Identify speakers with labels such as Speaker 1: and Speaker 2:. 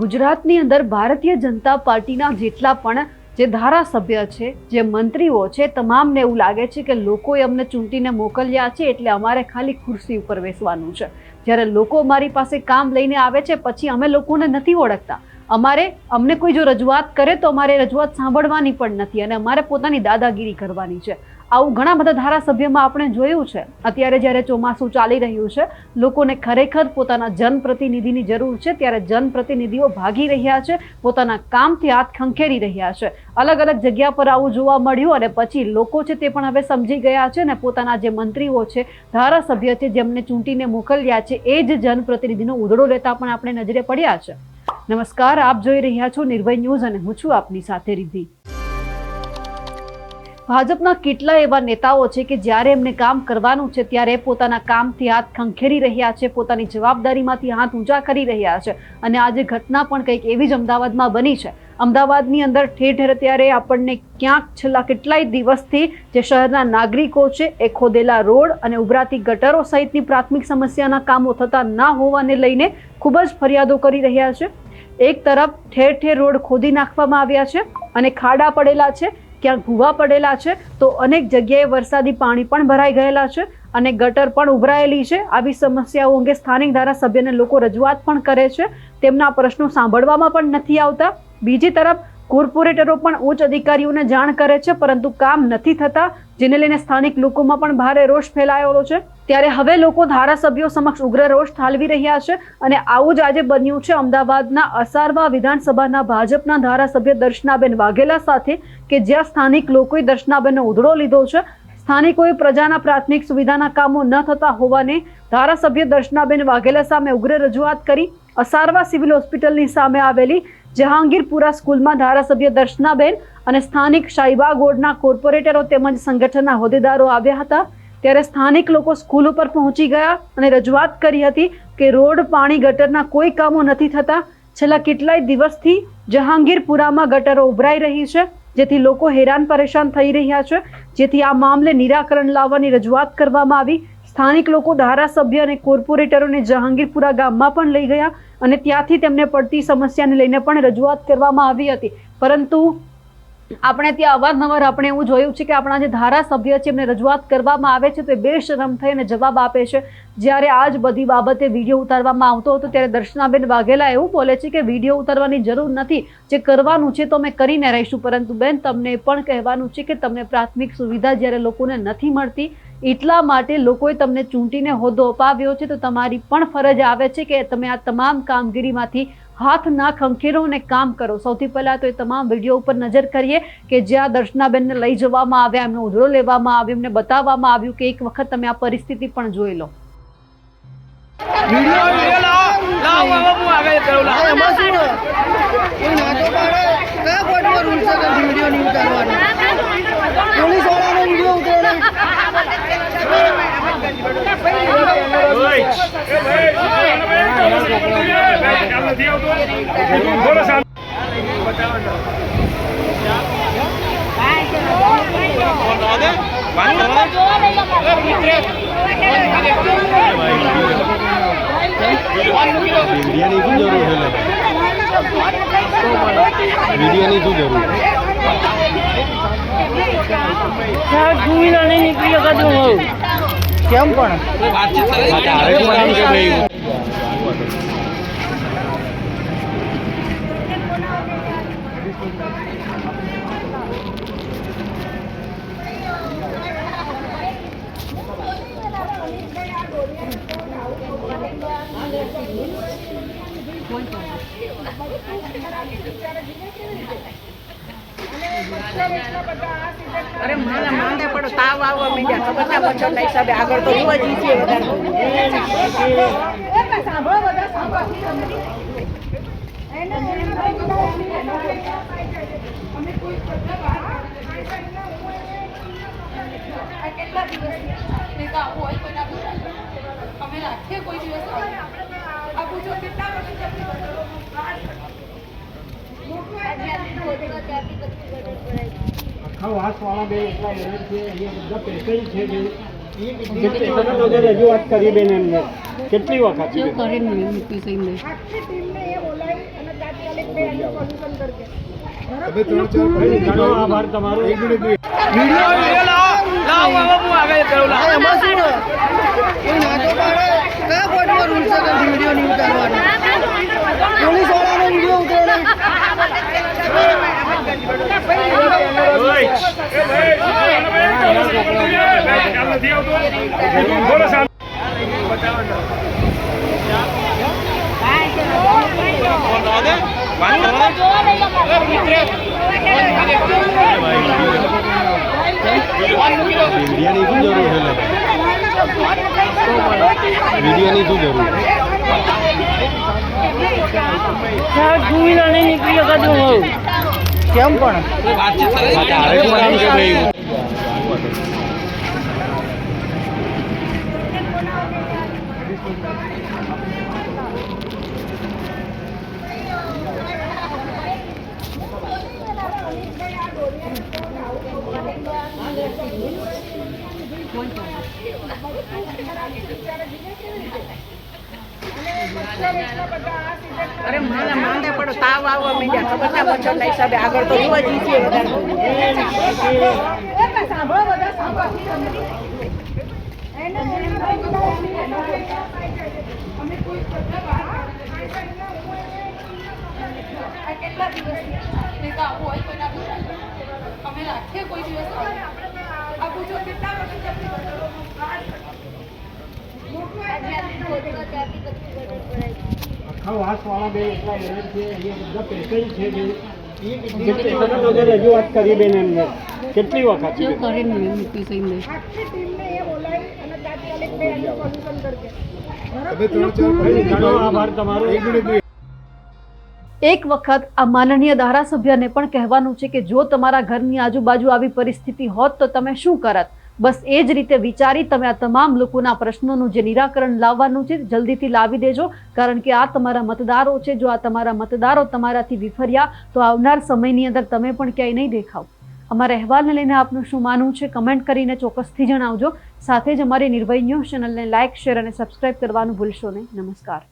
Speaker 1: ગુજરાતની અંદર ભારતીય જનતા પાર્ટીના જેટલા પણ જે ધારાસભ્ય છે, જે મંત્રીઓ છે, તમામને એવું લાગે છે કે લોકોએ અમને ચૂંટીને મોકલ્યા છે એટલે અમારે ખાલી ખુરશી ઉપર બેસવાનું છે. જ્યારે લોકો મારી પાસે કામ લઈને આવે છે, પછી અમે લોકોને નથી ઓળખતા. અમારે અમને કોઈ જો રજૂઆત કરે તો અમારે રજૂઆત સાંભળવાની પણ નથી અને અમારે પોતાની દાદાગીરી કરવાની છે. આવું ઘણા બધા ધારાસભ્યમાં આપણે જોયું છે. અત્યારે જ્યારે ચોમાસું ચાલી રહ્યું છે, લોકોને ખરેખર પોતાના જનપ્રતિનિધિની જરૂર છે. ત્યારે જનપ્રતિનિધિઓ ભાગી રહ્યા છે, પોતાના કામથી હાથ ખંખેરી રહ્યા છે. અલગ અલગ જગ્યા પર આવું જોવા મળ્યું અને પછી લોકો છે તે પણ હવે સમજી ગયા છે ને પોતાના જે મંત્રીઓ છે, ધારાસભ્ય છે જેમને ચૂંટીને મોકલ્યા છે, એ જ જનપ્રતિનિધિનો ઉધડો લેતા પણ આપણે નજરે પડ્યા છે. નમસ્કાર, આપ જોઈ રહ્યા છો નિર્ભય ન્યૂઝ અને હું છું આપની સાથે રિદ્ધિ. ભાજપના કેટલા એવા નેતાઓ છે કે જ્યારે એમને કામ કરવાનું છે, ત્યારે પોતાના કામથી હાથ ખંખેરી રહ્યા છે, પોતાની જવાબદારીમાંથી હાથ ઊંચા કરી રહ્યા છે. અને આજે ઘટના પણ કંઈક એવી જ અમદાવાદમાં બની છે. અમદાવાદની અંદર ઠેર ઠેર ત્યારે આપણને ક્યાંક છેલ્લા કેટલાય દિવસથી જે શહેરના નાગરિકો છે, એ ખોદેલા રોડ અને ઉભરાતી ગટરો સહિતની પ્રાથમિક સમસ્યાના કામો થતા ના હોવાને લઈને ખૂબ જ ફરિયાદો કરી રહ્યા છે. એક તરફ ઠેર ઠેર રોડ ખોદી નાખવામાં આવ્યા છે અને ખાડા પડેલા છે, ક્યાંક ભૂવા પડેલા છે, તો અનેક જગ્યાએ વરસાદી પાણી પણ ભરાઈ ગયેલા છે અને ગટર પણ ઉભરાયેલી છે. આવી સમસ્યાઓ અંગે સ્થાનિક ધારાસભ્યને લોકો રજૂઆત પણ કરે છે. તેમના પ્રશ્નો સાંભળવામાં પણ નથી આવતા. બીજી તરફ કોર્પોરેટરો પણ ઉચ્ચ અધિકારીઓને જાણ કરે છે, પરંતુ કામ નથી થતા, જેને લઈને સ્થાનિક લોકોમાં પણ ભારે રોષ ફેલાયેલો છે. ત્યારે હવે લોકો ધારાસભ્યો સમક્ષ ઉગ્ર રોષ ઠાલવી રહ્યા છે અને આવું જ આજે બન્યું છે અમદાવાદના અસારવા વિધાનસભાના ભાજપના ધારાસભ્ય દર્શનાબેન વાઘેલા સાથે, કે જ્યાં સ્થાનિક લોકોએ દર્શનાબેનનો ઉધડો લીધો છે. સ્થાનિકોએ પ્રજાના પ્રાથમિક સુવિધાના કામો ન થતા હોવાને ધારાસભ્ય દર્શનાબેન વાઘેલા સામે ઉગ્ર રજૂઆત કરી અસારવા સિવિલ હોસ્પિટલની સામે આવેલી જહાંગીરપુરા સ્કૂલમાં ધારાસભ્ય દર્શનાબેન અને સ્થાનિક શાહીબાગ વોર્ડના કોર્પોરેટરો તેમજ સંગઠનના હોદ્દેદારો આવ્યા હતા. ત્યારે સ્થાનિક લોકો સ્કૂલ ઉપર પહોંચી ગયા અને રજૂઆત કરી હતી કે રોડ, પાણી, ગટરના કોઈ કામો નથી થતા. છેલ્લા કેટલાય દિવસથી જહાંગીરપુરામાં ગટરો ઉભરાઈ રહી છે, જેથી લોકો હેરાન પરેશાન થઈ રહ્યા છે. જેથી આ મામલે નિરાકરણ લાવવાની રજૂઆત કરવામાં આવી. સ્થાનિક લોકો ધારાસભ્ય અને કોર્પોરેટરોને જહાંગીરપુરા ગામમાં પણ લઈ ગયા અને ત્યાંથી તેમને પડતી સમસ્યાને લઈને પણ રજૂઆત કરવામાં આવી હતી. પરંતુ આપણે ત્યાં અવારનવાર આપણે એવું જોયું છે કે આપણા જે ધારાસભ્ય છે, એમને રજૂઆત કરવામાં આવે છે તો એ બેશરમ થઈને જવાબ આપે છે. જ્યારે આ જ બધી બાબતે વીડિયો ઉતારવામાં આવતો હતો ત્યારે દર્શનાબેન વાઘેલા એવું બોલે છે કે વીડિયો ઉતારવાની જરૂર નથી. જે કરવાનું છે તો અમે કરીને રહીશું. પરંતુ બેન, તમને પણ કહેવાનું છે કે તમને પ્રાથમિક સુવિધા જ્યારે લોકોને નથી મળતી એટલા માટે લોકોએ તમને ચૂંટીને હોદ્દો અપાવ્યો છે. તો તમારી પણ ફરજ આવે છે કે તમે આ તમામ કામગીરીમાંથી હાથ ના ખંખેરો અને કામ કરો. સૌથી પહેલાં તો એ તમામ વીડિયો ઉપર નજર કરીએ કે જ્યાં દર્શનાબેનને લઈ જવામાં આવ્યા એમનો ઉધડો લેવામાં આવ્યો એમને બતાવવામાં આવ્યું કે એક વખત તમે આ પરિસ્થિતિ પણ જોઈ લો.
Speaker 2: વિડિયો વિડિયો લાવો લાવો હવે હું આગળ કરું લાવો
Speaker 3: એમાં શું હોય? કોઈ નાટો પાડે કયા બોર્ડમાં રૂલ છે કે વીડિયો નહીં ઉતારવાનો પોલીસ વાળાનો વીડિયો ઉતારે
Speaker 4: વિડીયોની શું જરૂર છે લે? શું જરૂર
Speaker 3: કેમ પણ
Speaker 4: તારે શું કામ છે ભાઈ
Speaker 5: અરે મને માંદે પણ તાવ આવવા માંડ્યા ખબર ના બચત હિસાબે આગળ તો જોવા જઈએ છીએ વધારે
Speaker 6: આખા વાસવાળા બે એટલા છે બધા છે રજૂઆત કરી બેન એમને. કેટલી વખત? ઘણો આભાર તમારો.
Speaker 2: વીડિયો લાવો લાવો હવે આગળ કરું.
Speaker 3: આ એમાં શું? કોઈ ના તો પાડે કયા કોર્ટમાં રૂલ છે કે વીડિયો નહીં ઉતારવાનો? પોલીસ વાળાનો વીડિયો ઉતારે
Speaker 4: મીડિયાની મીડિયાની શું જરૂર
Speaker 3: કેમ પણ?
Speaker 4: Thank શું કામ છે ભાઈ
Speaker 5: અરે મારા માંદા પડો, તાવ આવવા માંડ્યા ખબર ના મચ્છરના હિસાબે આગળ તો જોવા જઈએ છીએ વધારે
Speaker 6: આખા વાસવાળા બેન એટલા છે અહીંયા બધા પેશન્ટ છે બેન કેટલી વખત વગર રજૂઆત કરી બેન એમને? કેટલી વખત? ઘણો આભાર તમારો.
Speaker 1: એક વખત આ માનનીય ધારાસભ્યને પણ કહેવાનું છે કે જો તમારા ઘરની આજુબાજુ આવી પરિસ્થિતિ હોત તો તમે શું કરત? બસ એ જ રીતે વિચારી તમે આ તમામ લોકોના પ્રશ્નોનું જે નિરાકરણ લાવવાનું છે જલ્દીથી લાવી દેજો. કારણ કે આ તમારા મતદારો છે. જો આ તમારા મતદારો તમારાથી વિફર્યા તો આવનાર સમયની અંદર તમે પણ ક્યાંય નહીં દેખાવ. અમારા અહેવાલને લઈને આપનું શું માનવું છે કમેન્ટ કરીને ચોક્કસથી જણાવજો. સાથે જ અમારી નિર્ભય ન્યૂઝ ચેનલને લાઇક, શેર અને સબસ્ક્રાઇબ કરવાનું ભૂલશો નહીં. નમસ્કાર.